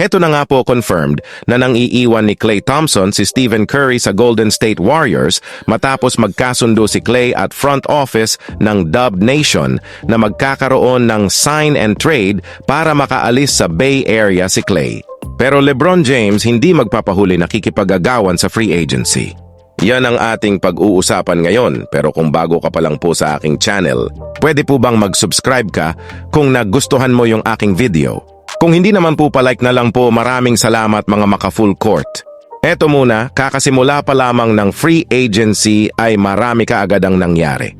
Heto na nga po confirmed na nang iiwan ni Clay Thompson si Stephen Curry sa Golden State Warriors matapos magkasundo si Clay at front office ng Dub Nation na magkakaroon ng sign and trade para makaalis sa Bay Area si Clay. Pero LeBron James hindi magpapahuli nakikipagagawan sa free agency. Yan ang ating pag-uusapan ngayon pero kung bago ka pa lang po sa aking channel, pwede po bang mag-subscribe ka kung nagustuhan mo yung aking video? Kung hindi naman po palike na lang po maraming salamat mga maka-full court. Eto muna, kakasimula pa lamang ng free agency ay marami kaagad ang nangyari.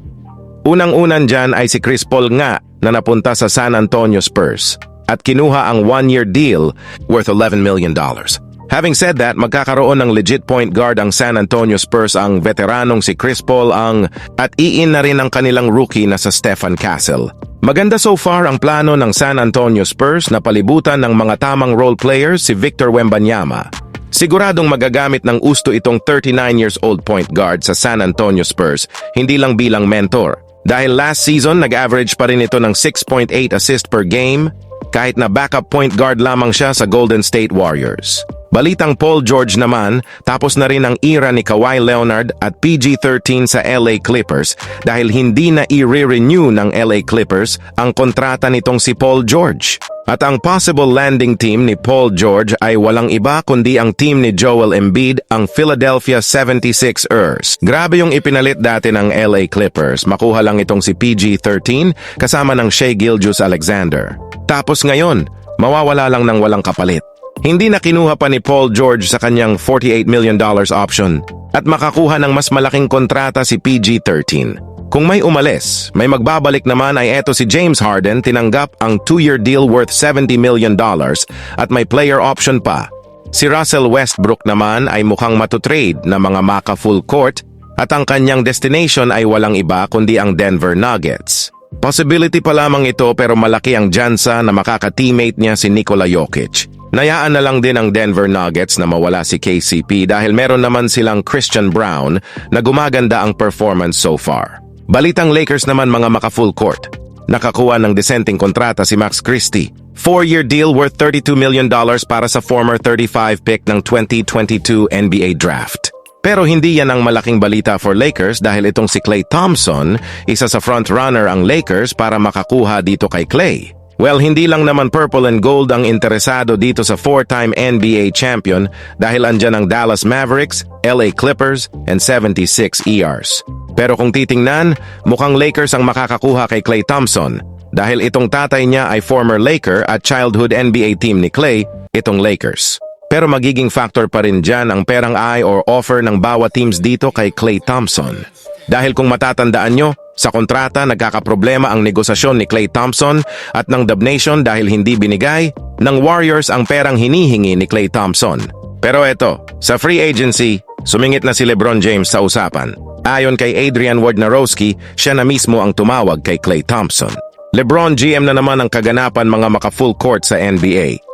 Unang-unan dyan ay si Chris Paul nga na napunta sa San Antonio Spurs at kinuha ang one-year deal worth $11 million. Having said that, magkakaroon ng legit point guard ang San Antonio Spurs ang veteranong si Chris Paul ang at iin na rin ang kanilang rookie na sa Stefan Castle. Maganda so far ang plano ng San Antonio Spurs na palibutan ng mga tamang role players si Victor Wembanyama. Siguradong magagamit ng usto itong 39 years old point guard sa San Antonio Spurs, hindi lang bilang mentor. Dahil last season, nag-average pa rin ito ng 6.8 assist per game, kahit na backup point guard lamang siya sa Golden State Warriors. Balitang Paul George naman, tapos na rin ang era ni Kawhi Leonard at PG-13 sa LA Clippers dahil hindi na i-renew ng LA Clippers ang kontrata nitong si Paul George. At ang possible landing team ni Paul George ay walang iba kundi ang team ni Joel Embiid, ang Philadelphia 76ers. Grabe yung ipinalit dati ng LA Clippers, makuha lang itong si PG-13 kasama ng Shea Gilgeous Alexander. Tapos ngayon, mawawala lang ng walang kapalit. Hindi na kinuha pa ni Paul George sa kanyang $48 million option at makakuha ng mas malaking kontrata si PG-13. Kung may umalis, may magbabalik naman ay eto si James Harden tinanggap ang two-year deal worth $70 million at may player option pa. Si Russell Westbrook naman ay mukhang matutrade na mga maka full court at ang kanyang destination ay walang iba kundi ang Denver Nuggets. Possibility pa lamang ito pero malaki ang jansa na makaka-teammate niya si Nikola Jokic. Nayaan na lang din ang Denver Nuggets na mawala si KCP dahil meron naman silang Christian Brown na gumaganda ang performance so far. Balitang Lakers naman mga maka-full court. Nakakuha ng dissenting kontrata si Max Christie. Four-year deal worth $32 million para sa former 35 pick ng 2022 NBA Draft. Pero hindi yan ang malaking balita for Lakers dahil itong si Klay Thompson, isa sa frontrunner ang Lakers para makakuha dito kay Klay. Well, hindi lang naman purple and gold ang interesado dito sa four-time NBA champion dahil andyan ang Dallas Mavericks, LA Clippers, and 76 ERs. Pero kung titingnan, mukhang Lakers ang makakakuha kay Klay Thompson dahil itong tatay niya ay former Laker at childhood NBA team ni Klay, itong Lakers. Pero magiging factor pa rin dyan ang perang eye or offer ng bawat teams dito kay Klay Thompson. Dahil kung matatandaan nyo, sa kontrata nagkakaproblema ang negosasyon ni Klay Thompson at ng Dub Nation dahil hindi binigay ng Warriors ang perang hinihingi ni Klay Thompson. Pero eto, sa free agency, sumingit na si Lebron James sa usapan. Ayon kay Adrian Wojnarowski, siya na mismo ang tumawag kay Klay Thompson. Lebron GM na naman ang kaganapan mga maka-full court sa NBA.